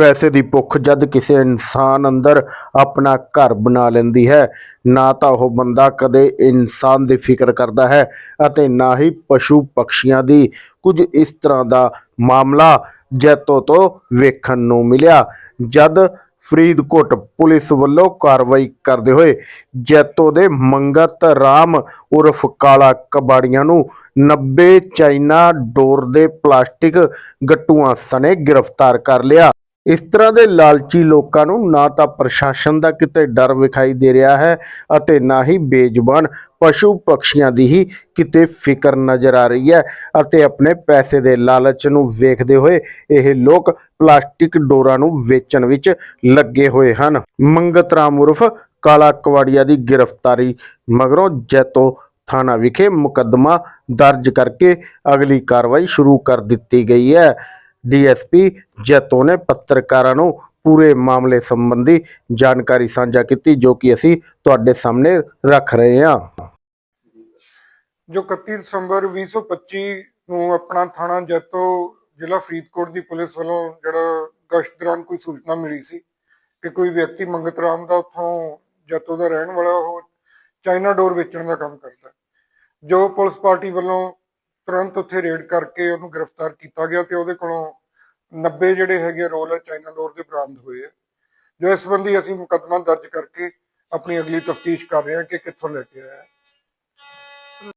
ਪੈਸੇ ਦੀ ਭੁੱਖ ਜਦ ਕਿਸੇ ਇਨਸਾਨ ਅੰਦਰ ਆਪਣਾ ਘਰ ਬਣਾ ਲੈਂਦੀ ਹੈ, ਨਾ ਤਾਂ ਉਹ ਬੰਦਾ ਕਦੇ ਇਨਸਾਨ ਦੀ ਫਿਕਰ ਕਰਦਾ ਹੈ ਅਤੇ ਨਾ ਹੀ ਪਸ਼ੂ ਪਕਸ਼ੀਆਂ ਦੀ। ਕੁਝ ਇਸ ਤਰ੍ਹਾਂ ਦਾ ਮਾਮਲਾ ਜੈਤੋ ਤੋਂ ਵੇਖਣ ਨੂੰ ਮਿਲਿਆ। ਜਦ ਫਰੀਦਕੋਟ ਪੁਲਿਸ ਵੱਲੋਂ ਕਾਰਵਾਈ ਕਰਦੇ ਹੋਏ ਜੈਤੋ ਦੇ ਮੰਗਤ ਰਾਮ ਉਰਫ ਕਾਲਾ ਕਬਾੜੀਆਂ ਨੂੰ 90 ਚਾਈਨਾ ਡੋਰ ਦੇ ਪਲਾਸਟਿਕ ਗੱਟੂਆਂ ਸਣੇ ਗ੍ਰਿਫਤਾਰ ਕਰ ਲਿਆ। ਇਸ ਤਰ੍ਹਾਂ ਦੇ ਲਾਲਚੀ ਲੋਕਾਂ ਨੂੰ ਨਾ ਤਾਂ ਪ੍ਰਸ਼ਾਸਨ ਦਾ ਕਿਤੇ ਡਰ ਵਿਖਾਈ ਦੇ ਰਿਹਾ ਹੈ ਅਤੇ ਨਾ ਹੀ ਬੇਜ਼ੁਬਾਨ ਪਸ਼ੂ ਪਕਸ਼ੀਆਂ ਦੀ ਹੀ ਕਿਤੇ ਫਿਕਰ ਨਜ਼ਰ ਆ ਰਹੀ ਹੈ ਅਤੇ ਆਪਣੇ ਪੈਸੇ ਦੇ ਲਾਲਚ ਨੂੰ ਵੇਖਦੇ ਹੋਏ ਇਹ ਲੋਕ ਪਲਾਸਟਿਕ ਡੋਰਾਂ ਨੂੰ ਵੇਚਣ ਵਿੱਚ ਲੱਗੇ ਹੋਏ ਹਨ। ਮੰਗਤ ਰਾਮ ਉਰਫ ਕਾਲਾ ਕਵਾੜੀਆ ਦੀ ਗ੍ਰਿਫਤਾਰੀ ਮਗਰੋਂ ਜੈਤੋ ਥਾਣਾ ਵਿਖੇ ਮੁਕੱਦਮਾ ਦਰਜ ਕਰਕੇ ਅਗਲੀ ਕਾਰਵਾਈ ਸ਼ੁਰੂ ਕਰ ਦਿੱਤੀ ਗਈ ਹੈ। ਡੀਐਸਪੀ ਜੈਤੋ ਨੇ ਪੱਤਰਕਾਰਾਂ ਨੂੰ ਪੂਰੇ ਮਾਮਲੇ ਸੰਬੰਧੀ ਜਾਣਕਾਰੀ ਸਾਂਝਾ ਕੀਤੀ, ਜੋ ਕਿ ਅਸੀਂ ਤੁਹਾਡੇ ਸਾਹਮਣੇ ਰੱਖ ਰਹੇ ਹਾਂ। ਜੋ 31 ਦਸੰਬਰ 2025 ਨੂੰ ਆਪਣਾ ਥਾਣਾ ਜੈਤੋ ਜ਼ਿਲ੍ਹਾ ਫਰੀਦਕੋਟ ਦੀ ਪੁਲਿਸ ਵੱਲੋਂ ਜਿਹੜਾ ਗਸ਼ਤ ਦੌਰਾਨ ਕੋਈ ਸੂਚਨਾ ਮਿਲੀ ਸੀ ਕਿ ਕੋਈ ਵਿਅਕਤੀ ਮੰਗਤ ਰਾਮ ਦਾ ਉੱਥੋਂ ਜੈਤੋ ਦਾ ਰਹਿਣ ਵਾਲਾ ਉਹ ਚਾਈਨਾ ਡੋਰ ਵੇਚਣ ਦਾ ਕੰਮ ਕਰਦਾ ਜੋ ਪੁਲਿਸ ਪਾਰਟੀ ਵੱਲੋਂ ਤੁਰੰਤ ਉੱਥੇ ਰੇਡ ਕਰਕੇ ਉਹਨੂੰ ਗ੍ਰਿਫਤਾਰ ਕੀਤਾ ਗਿਆ ਤੇ ਉਹਦੇ ਕੋਲੋਂ 90 ਜਿਹੜੇ ਹੈਗੇ ਰੋਲ ਚਾਈਨਾ ਡੋਰ ਦੇ ਬਰਾਮਦ ਹੋਏ ਆ। ਜੋ ਇਸ ਸੰਬੰਧੀ ਅਸੀਂ ਮੁਕੱਦਮਾ ਦਰਜ ਕਰਕੇ ਆਪਣੀ ਅਗਲੀ ਤਫਤੀਸ਼ ਕਰ ਰਹੇ ਹਾਂ ਕਿ ਕਿੱਥੋਂ ਲੈ ਕੇ ਆਇਆ।